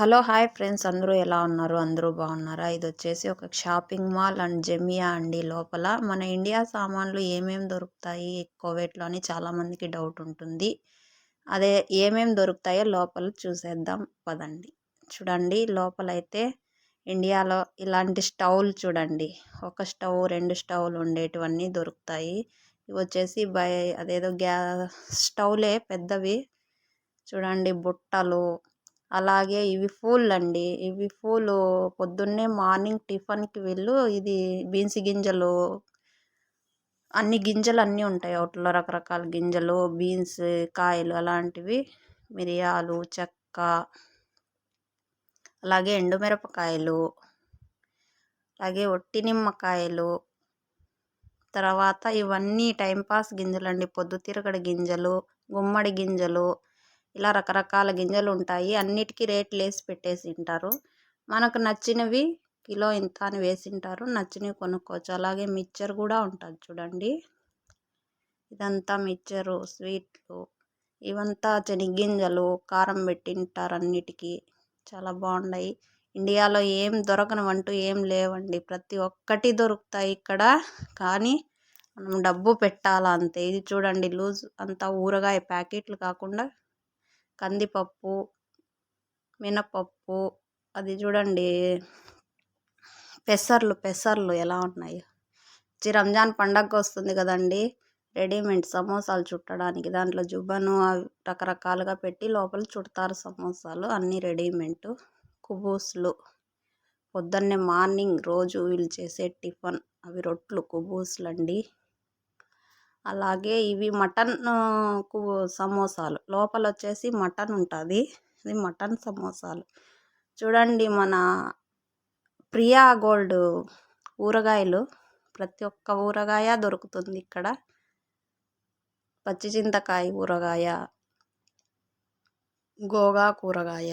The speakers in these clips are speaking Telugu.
Hello hi friends. అందరూ ఎలా ఉన్నారు? అందరూ బాగున్నారా? ఇది వచ్చేసి ఒక షాపింగ్ మాల్ అండ్ జెమియా అండి లోపల. మన ఇండియా సామాన్లు ఏమేమి దొరుకుతాయి? కోవిడ్లో అని చాలామందికి డౌట్ ఉంటుంది. అదే ఏమేమి దొరుకుతాయో లోపల చూసేద్దాం. పదండి. చూడండి లోపలైతే ఇండియాలో ఇలాంటి స్టవ్లు చూడండి. ఒక స్టవ్ రెండు స్టవ్లు ఉండేటివన్నీ దొరుకుతాయి. ఇవి వచ్చేసి బై అదేదో గ్యా స్టవ్లే పెద్దవి. చూడండి బుట్టలు అలాగే ఇవి పూలండి. ఇవి పూలు పొద్దున్నే మార్నింగ్ టిఫిన్కి వెళ్ళు ఇది బీన్స్ గింజలు అన్ని గింజలు అన్నీ ఉంటాయి. వాటిలో రకరకాల గింజలు బీన్స్ కాయలు అలాంటివి మిరియాలు చెక్క అలాగే ఎండుమిరపకాయలు అలాగే ఒట్టి నిమ్మకాయలు. తర్వాత ఇవన్నీ టైంపాస్ గింజలండి. పొద్దుతిరగడ గింజలు గుమ్మడి గింజలు ఇలా రకరకాల గింజలు ఉంటాయి అన్నిటికీ రేట్లు వేసి పెట్టేసి ఉంటారు మనకు నచ్చినవి కిలో ఇంత అని వేసింటారు. నచ్చినవి కొనుక్కోవచ్చు. అలాగే మిక్చర్ కూడా ఉంటుంది చూడండి. ఇదంతా మిక్చరు స్వీట్లు ఇవంతా చెనిగ్గింజలు కారం పెట్టింటారు అన్నిటికీ. చాలా బాగున్నాయి ఇండియాలో ఏం దొరకనివంటూ ఏం లేవండి. ప్రతి ఒక్కటి దొరుకుతాయి ఇక్కడ. కానీ మనం డబ్బు పెట్టాలా అంతే ఇది చూడండి లూజ్ అంతా ఊరగాయ ప్యాకెట్లు కాకుండా కందిపప్పు మినపప్పు అది చూడండి. పెసర్లు పెసర్లు ఎలా ఉన్నాయి? రంజాన్ పండగ వస్తుంది కదండి. రెడీమేడ్ సమోసాలు చుట్టడానికి దాంట్లో జుబ్బను రకరకాలుగా పెట్టి లోపల చుడతారు సమోసాలు అన్నీ రెడీమేడ్. కుబూస్లు. పొద్దున్నే మార్నింగ్ రోజు వీళ్ళు చేసే టిఫన్. అవి రొట్లు కుబూస్లు అండి అలాగే ఇవి మటన్ సమోసాలు. లోపల వచ్చేసి మటన్ ఉంటుంది. ఇది మటన్ సమోసాలు. చూడండి మన ప్రియా గోల్డ్ ఊరగాయలు. ప్రతి ఒక్క ఊరగాయ దొరుకుతుంది ఇక్కడ. పచ్చి చింతకాయ ఊరగాయ గోగా కూరగాయ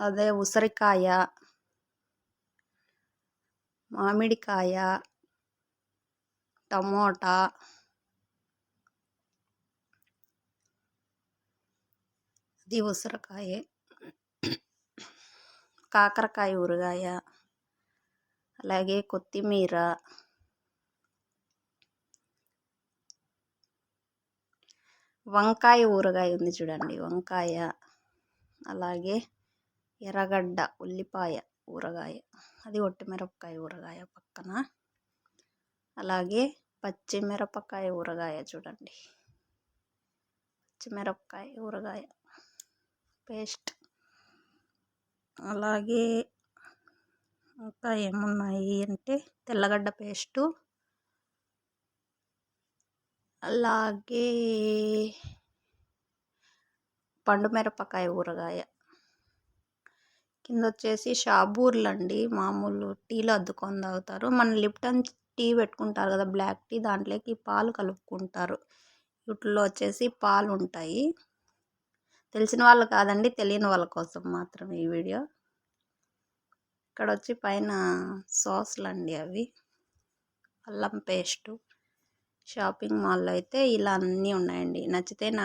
అదే ఉసిరికాయ మామిడికాయ టమోటా అది ఉసిరికాయ కాకరకాయ ఊరగాయ అలాగే కొత్తిమీర వంకాయ ఊరగాయ ఉంది చూడండి వంకాయ అలాగే ఎర్రగడ్డ ఉల్లిపాయ ఊరగాయ అది ఒట్టిమిరపకాయ ఊరగాయ పక్కన. అలాగే పచ్చిమిరపకాయ ఊరగాయ చూడండి. పచ్చిమిరపకాయ ఊరగాయ. పేస్ట్. అలాగే ఇంకా ఏమున్నాయి అంటే తెల్లగడ్డ పేస్టు. అలాగే పండు మిరపకాయ ఊరగాయ. కింద వచ్చేసి షాబూర్లు అండి మామూలు టీలో అద్దుకొని తాగుతారు. మన లిప్టన్ టీ పెట్టుకుంటారు కదా బ్లాక్ టీ దాంట్లోకి పాలు కలుపుకుంటారు. వీటిలో వచ్చేసి పాలు ఉంటాయి తెలిసిన వాళ్ళు కాదండి తెలియని వాళ్ళ కోసం మాత్రమే ఈ వీడియో. ఇక్కడ వచ్చి పైన సాస్లు అండి అవి. అల్లం పేస్టు. షాపింగ్ మాల్లో అయితే ఇలా అన్నీ ఉన్నాయండి. నచ్చితే నా